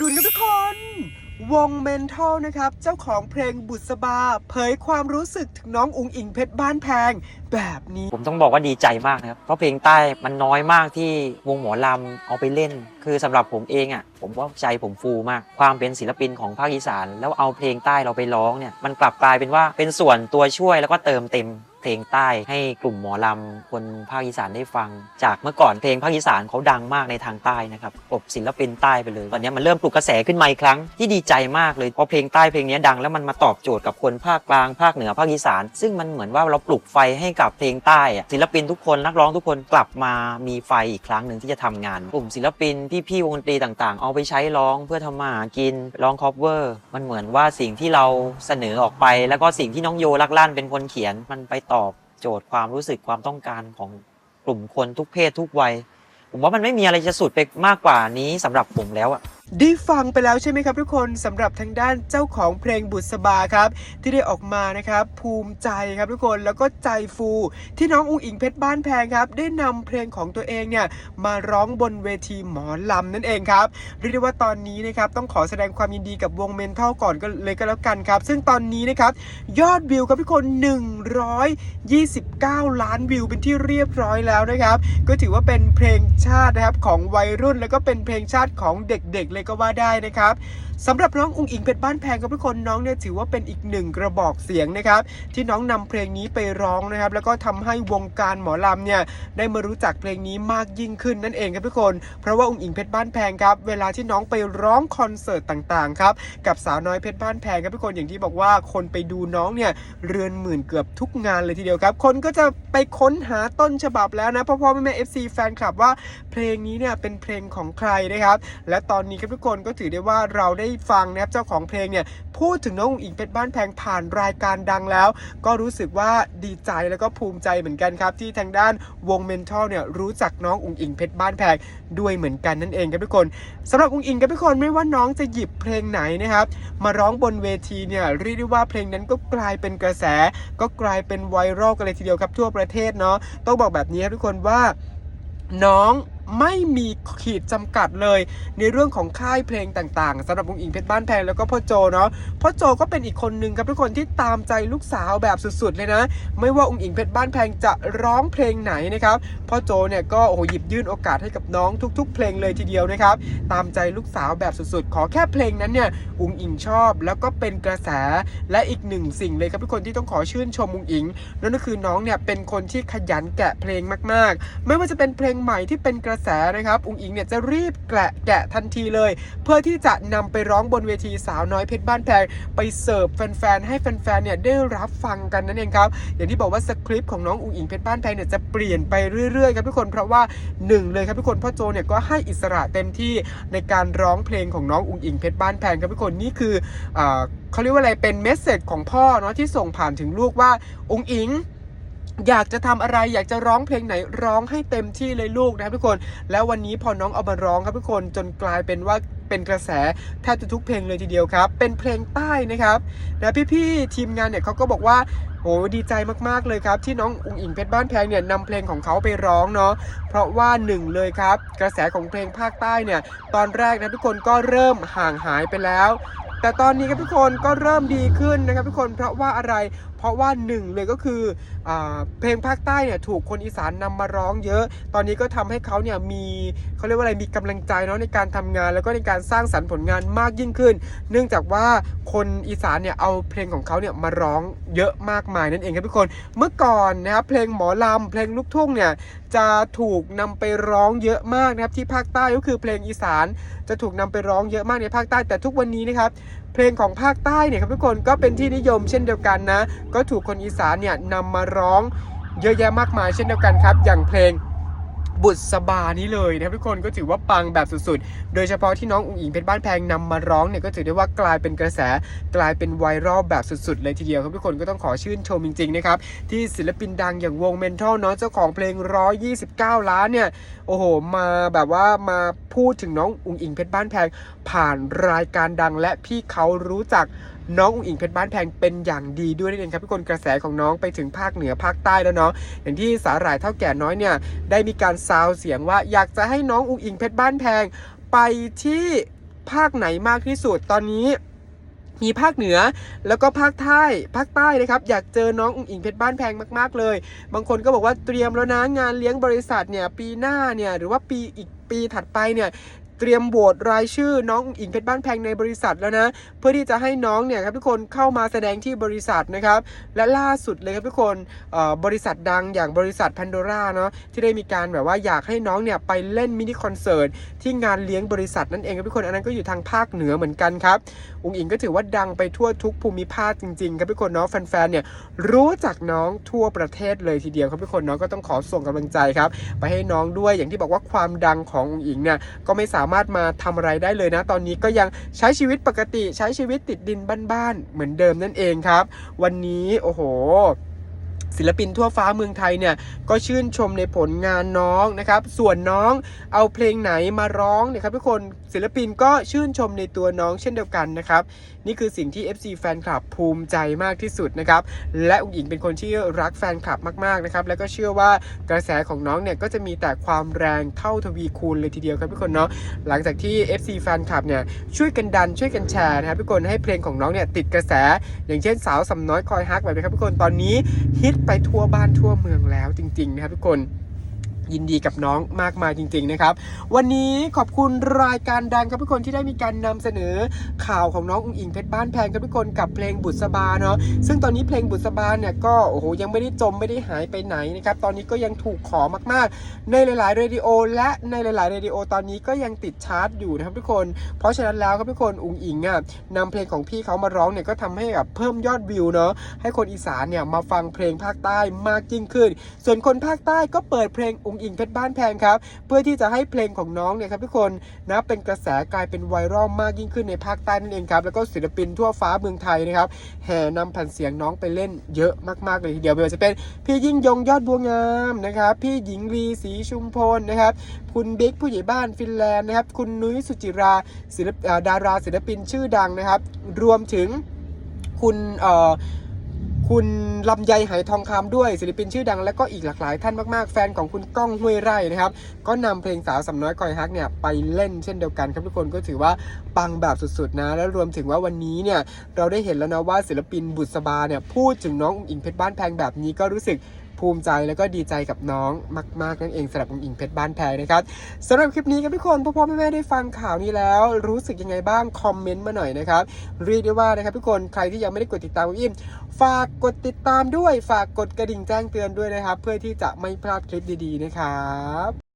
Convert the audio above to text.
ด่วนครับทุกคน วงเมนทัลนะครับ เจ้าของเพลงบุษบา เผยความรู้สึกถึงน้องอุงอิงเพชรบ้านแพง แบบนี้ ผมต้องบอกว่าดีใจมากนะครับ เพราะเพลงใต้มันน้อยมากที่วงหมอลำเอาไปเล่น คือสำหรับผมเองอะ ผมว่าใจผมฟูมาก ความเป็นศิลปินของภาคอีสาน แล้วเอาเพลงใต้เราไปร้องเนี่ย มันกลับกลายเป็นว่าเป็นส่วนตัวช่วยแล้วก็เติมเต็ม เพลงใต้ให้กลุ่มหมอลำคนภาคอีสานได้ฟัง จากเมื่อก่อนเพลงภาคอีสานเขาดังมากในทางใต้นะครับกลบศิลปินใต้ไปเลยตอนนี้มันเริ่มปลุกกระแสขึ้นมาอีกครั้งที่ดีใจมากเลยเพราะเพลงใต้เพลงนี้ดังแล้วมันมาตอบโจทย์กับคนภาคกลางภาคเหนือภาคอีสาน ซึ่งมันเหมือนว่าเราปลุกไฟให้กับเพลงใต้ศิลปินทุกคนนักร้องทุกคนกลับมามีไฟอีกครั้งหนึ่งที่จะทำงาน กลุ่มศิลปินพี่ๆวงดนตรีต่างๆ เอาไปใช้ร้องเพื่อทำมาหากินร้องคอฟเวอร์มันเหมือนว่าสิ่งที่เราเสนอออกไป แล้วก็สิ่งที่น้องโยลักลั่นเป็นคนเขียนมันไปตอบโจทย์ความรู้สึกความต้องการของกลุ่มคนทุกเพศทุกวัย ผมว่ามันไม่มีอะไรจะสุดไปมากกว่านี้สำหรับผมแล้วอะ ได้ฟังไปแล้วใช่ไหมครับทุกคนสำหรับทางด้านเจ้าของเพลงบุษบาครับ ที่ได้ออกมานะครับภูมิใจครับทุกคนแล้วก็ใจฟู ที่น้องอุ๋งอิงเพชรบ้านแพงครับ ได้นำเพลงของตัวเองเนี่ยมาร้องบนเวทีหมอลำนั่นเองครับเรียกได้ว่าตอนนี้นะครับต้องขอแสดงความยินดีกับวงเมนทัลก่อนก็เลยก็แล้วกันครับ ซึ่งตอนนี้นะครับยอดวิวครับทุกคน 129 ล้านวิวเป็นที่เรียบร้อยแล้วนะครับ ก็ถือว่าเป็นเพลงชาตินะครับของวัยรุ่นแล้วก็เป็นเพลงชาติของเด็กๆเลยก็ว่าได้นะครับสำหรับน้องอุงอิงเพชรบ้านแพงครับทุกคนน้องเนี่ยถือว่าเป็นอีกหนึ่งกระบอกเสียงนะครับ ที่น้องนำเพลงนี้ไปร้องนะครับ แล้วก็ทำให้วงการหมอลำเนี่ยได้มารู้จักเพลงนี้มากยิ่งขึ้นนั่นเองครับทุกคน เพราะว่าอุงอิงเพชรบ้านแพงครับเวลาที่น้องไปร้องคอนเสิร์ตต่างๆครับกับสาวน้อยเพชรบ้านแพงครับทุกคนอย่างที่บอกว่าคนไปดูน้องเนี่ยเรือนหมื่นเกือบทุกงานเลยทีเดียวครับ คนก็จะไปค้นหาต้นฉบับแล้วนะพ่อพ่อแม่แม่เอฟซีแฟนคลับว่าเพลงนี้เนี่ยเป็นเพลงของใครนะครับ และตอนนี้ครับทุกคนก็ถือได้ว่าเราได้ฟังนะครับเจ้าของเพลงเนี่ยพูดถึงน้องอุ๋งอิงเพชรบ้านแพงผ่านรายการดังแล้ว ก็รู้สึกว่าดีใจแล้วก็ภูมิใจเหมือนกันครับ ที่ทางด้านวงเมนทัลเนี่ยรู้จักน้องอุ๋งอิงเพชรบ้านแพงด้วยเหมือนกันนั่นเองครับทุกคนสำหรับอุ๋งอิงครับทุกคนไม่ว่าน้องจะหยิบเพลงไหนนะครับมาร้องบนเวทีเนี่ยเรียกได้ว่าเพลงนั้นก็กลายเป็นกระแส ก็กลายเป็นไวรัลกันเลยทีเดียวครับทั่วประเทศเนาะต้องบอกแบบนี้ครับทุกคนว่าน้อง ไม่มีขีดจำกัดเลย ในเรื่องของค่ายเพลงต่างๆสำหรับวงอิงเพชรบ้านแพงแล้วก็พ่อโจเนาะพ่อโจก็เป็นอีกคนนึงครับทุกคนที่ตามใจลูกสาวแบบสุดๆเลยนะ ไม่ว่าองค์อิงเพชรบ้านแพงจะร้องเพลงไหนนะครับพ่อโจเนี่ยก็โอ้โหหยิบยื่นโอกาสให้กับน้องทุก ๆ เพลงเลยทีเดียวนะครับตามใจลูกสาวแบบสุดๆ ขอแค่เพลงนั้นเนี่ยอุงอิงชอบแล้วก็เป็นกระแสและอีกหนึ่งสิ่งเลยครับทุกคนที่ต้องขอชื่นชมอุงอิงนั่นก็คือน้องเนี่ยเป็นคนที่ขยันแกะเพลงมากๆ ไม่ว่าจะเป็นเพลงใหม่ที่เป็นกระแสนะครับอุงอิงเนี่ยจะรีบแกะแกะทันทีเลย เพื่อที่จะนำไปร้องบนเวทีสาวน้อยเพชรบ้านแพงไปเสิร์ฟแฟนๆให้แฟนๆเนี่ยได้รับฟังกันนั่นเองครับอย่างที่บอกว่าสคริปต์ของน้องอุ๋งอิงเพชรบ้านแพงเนี่ยจะเปลี่ยนไปเรื่อยๆครับทุกคนเพราะว่าหนึ่งเลยครับทุกคนพ่อโจเนี่ยก็ให้อิสระเต็มที่ในการร้องเพลงของน้องอุ๋งอิงเพชรบ้านแพงครับทุกคนนี่คือเขาเรียกว่าอะไรเป็นเมสเซจของพ่อเนาะที่ส่งผ่านถึงลูกว่าอุ๋งอิง อยากจะทำอะไรอยากจะร้องเพลงไหนร้องให้เต็มที่เลยลูกนะครับทุกคน แล้ววันนี้พอน้องเอามาร้องครับทุกคนจนกลายเป็นว่าเป็นกระแสแทบจะทุกเพลงเลยทีเดียวครับ เป็นเพลงใต้นะครับนะพี่ๆทีมงานเนี่ยเขาก็บอกว่าโอ้ดีใจมากๆเลยครับ ที่น้องอุ๋งอิงเพชรบ้านแพงเนี่ยนำเพลงของเขาไปร้องเนาะเพราะว่าหนึ่งเลยครับ กระแสของเพลงภาคใต้เนี่ย ตอนแรกนะทุกคนก็เริ่มห่างหายไปแล้ว แต่ตอนนี้ครับทุกคนก็เริ่มดีขึ้นนะครับทุกคนเพราะว่าอะไร ราะว่าหนึ่งเลยก็คืออเพลงภาคใต้เนี่ยถูกคนอีสานนำมาร้องเยอะ ตอนนี้ก็ทำให้เขาเนี่ยมีเขาเรียกว่าอะไรมีกำลังใจเนาะในการทำงาน แล้วก็ในการสร้างสรรค์ผลงานมากยิ่งขึ้น เนื่องจากว่าคนอีสานเนี่ยเอาเพลงของเขาเนี่ยมาร้องเยอะมากมายนั่นเองครับทุกคนเมื่อก่อนนะครับเพลงหมอลำเพลงลูกทุ่งเนี่ยจะถูกนำไปร้องเยอะมากนะครับที่ภาคใต้ก็คือเพลงอีสานจะถูกนำไปร้องเยอะมากในภาคใต้แต่ทุกวันนี้นะครับเพลงของภาคใต้เนี่ยครับทุกคนก็เป็นที่นิยมเช่นเดียวกันนะก็ถูกคนอีสานเนี่ยนำมาร้องเยอะแยะมากมายเช่นเดียวกันครับ อย่างเพลงบุษบานี้เลยนะทุกคนก็ถือว่าปังแบบสุดๆ โดยเฉพาะที่น้องอุ๋งอิงเพชรบ้านแพงนำมาร้องเนี่ยก็ถือได้ว่ากลายเป็นกระแสกลายเป็นไวรัลแบบสุดๆ เลยทีเดียวครับทุกคนก็ต้องขอชื่นชมจริงๆนะครับที่ศิลปินดังอย่างวงเมนทัลเนาะเจ้าของเพลง 129 ล้านเนี่ยโอ้โห มาแบบว่ามาพูดถึงน้องอุ๋งอิงเพชรบ้านแพง ผ่านรายการดังและพี่เขารู้จักน้องอุ๋งอิงเพชรบ้านแพงเป็นอย่างดีด้วยนั่นเองครับทุกคนกระแสของน้องไปถึงภาคเหนือภาคใต้แล้วเนาะอย่างที่สาหร่ายเท่าแก่น้อยเนี่ยได้มีการซาวเสียงว่าอยากจะให้น้องอุ๋งอิงเพชรบ้านแพงไปที่ภาคไหนมากที่สุดตอนนี้มีภาคเหนือแล้วก็ภาคใต้ภาคใต้นะครับ อยากเจอน้องอุ๋งอิงเพชรบ้านแพงมาก ๆ เลย บางคนก็บอกว่าเตรียมแล้วนะงานเลี้ยงบริษัทเนี่ยปีหน้าเนี่ยหรือว่าปีอีกปีถัดไปเนี่ย เตรียมโหวตรายชื่อน้องอุ๋งอิงเพชรบ้านแพงในบริษัทแล้วนะ เพื่อที่จะให้น้องเนี่ยครับทุกคนเข้ามาแสดงที่บริษัทนะครับ และล่าสุดเลยครับทุกคนบริษัทดังอย่างบริษัท Pandora เนาะที่ได้มีการแบบว่าอยากให้น้องเนี่ยไปเล่นมินิคอนเสิร์ตที่งานเลี้ยงบริษัทนั่นเองครับทุกคนอันนั้นก็อยู่ทางภาคเหนือเหมือนกันครับอุ๋งอิงก็ถือว่าดังไปทั่วทุกภูมิภาคจริงๆครับทุกคนเนาะแฟนๆเนี่ยรู้จักน้องทั่วประเทศเลยทีเดียวครับทุกคนเนาะก็ต้องขอส่งกำลังใจครับไปให้น้องด้วยอย่างที่บอกว่าความดังของอุงอิงเนี่ยก็ไม่สามารถมาทำอะไรได้เลยนะ ตอนนี้ก็ยังใช้ชีวิตปกติใช้ชีวิตติดดินบ้านๆเหมือนเดิมนั่นเองครับ วันนี้โอ้โห ศิลปินทั่วฟ้าเมืองไทยเนี่ยก็ชื่นชมในผลงานน้องนะครับ ส่วนน้องเอาเพลงไหนมาร้องเนี่ยครับทุกคนศิลปินก็ชื่นชมในตัวน้องเช่นเดียวกันนะครับ นี่คือสิ่งที่ FC แฟนคลับภูมิใจมากที่สุดนะครับ และอุ๋งอิงเป็นคนที่รักแฟนคลับมากๆนะครับ แล้วก็เชื่อว่ากระแสของน้องเนี่ยก็จะมีแต่ความแรงเท่าทวีคูณเลยทีเดียวครับทุกคนเนาะหลังจากที่ FC แฟนคลับเนี่ยช่วยกันดันช่วยกันแชร์นะครับทุกคนให้เพลงของน้องเนี่ยติดกระแส อย่างเช่นสาวสำน้อยคอยฮักแบบนี้ครับทุกคนตอนนี้ฮิตไปทั่วบ้านทั่วเมืองแล้วจริงๆนะครับทุกคน ยินดีกับน้องมากมายจริง ๆ นะครับ วันนี้ขอบคุณรายการดังครับทุกคนที่ได้มีการนำเสนอข่าวของน้องอุ๋งอิงเพชรบ้านแพงครับทุกคนกับเพลงบุษบาเนาะซึ่งตอนนี้เพลงบุษบาเนี่ยก็โอ้โหยังไม่ได้จมไม่ได้หายไปไหนนะครับตอนนี้ก็ยังถูกขอมากๆ ในหลายๆเรดิโอและในหลายๆเรดิโอตอนนี้ก็ยังติดชาร์ตอยู่นะครับทุกคน เพราะฉะนั้นแล้วครับทุกคนอุ๋งอิงอะนำเพลงของพี่เขามาร้องเนี่ยก็ทำให้แบบเพิ่มยอดวิวเนาะให้คนอีสานเนี่ยมาฟังเพลงภาคใต้มากยิ่งขึ้น ส่วนคนภาคใต้ก็เปิดเพลงอุงอิงเพชรบ้านแพงครับ เพื่อที่จะให้เพลงของน้องเนี่ยครับทุกคนนะเป็นกระแสกลายเป็นไวรัลมากยิ่งขึ้นในภาคใต้นั่นเองครับแล้วก็ศิลปินทั่วฟ้าเมืองไทยนะครับแห่นำแผ่นเสียงน้องไปเล่นเยอะมากๆเลยทีเดียวไม่ว่าจะเป็นพี่ยิ่งยงยอดบัวงามนะครับพี่หญิงลีศรีชุมพลนะครับคุณบิ๊กผู้ใหญ่บ้านฟินแลนด์นะครับคุณนุ้ยสุจิราศิลปดาราศิลปินชื่อดังนะครับ รวมถึงคุณเอ่อ คุณลำไยไหทองคำด้วยศิลปินชื่อดัง และก็อีกหลากหลายท่านมากๆ แฟนของคุณก้องห้วยไร่นะครับ ก็นำเพลงสาวสำน้อยคอยฮักเนี่ยไปเล่นเช่นเดียวกันครับทุกคนก็ถือว่าปังแบบสุดๆนะ แล้วรวมถึงว่าวันนี้เนี่ยเราได้เห็นแล้วนะว่าศิลปินบุษบาเนี่ยพูดถึงน้องอุ๋งอิงเพชรบ้านแพงแบบนี้ก็รู้สึก ภูมิใจแล้วก็ดีใจกับน้องมากๆนั่นเองสำหรับอุ๋งอิงเพชรบ้านแพงนะครับสำหรับคลิปนี้ครับทุกคนพ่อพ่อแม่แม่ได้ฟังข่าวนี้แล้ว รู้สึกยังไงบ้างคอมเมนต์มาหน่อยนะครับเรียกได้ว่านะครับทุกคนใครที่ยังไม่ได้กดติดตามองอิงฝากกดติดตามด้วย ฝากกดกระดิ่งแจ้งเตือนด้วยนะครับ เพื่อที่จะไม่พลาดคลิปดีๆนะครับ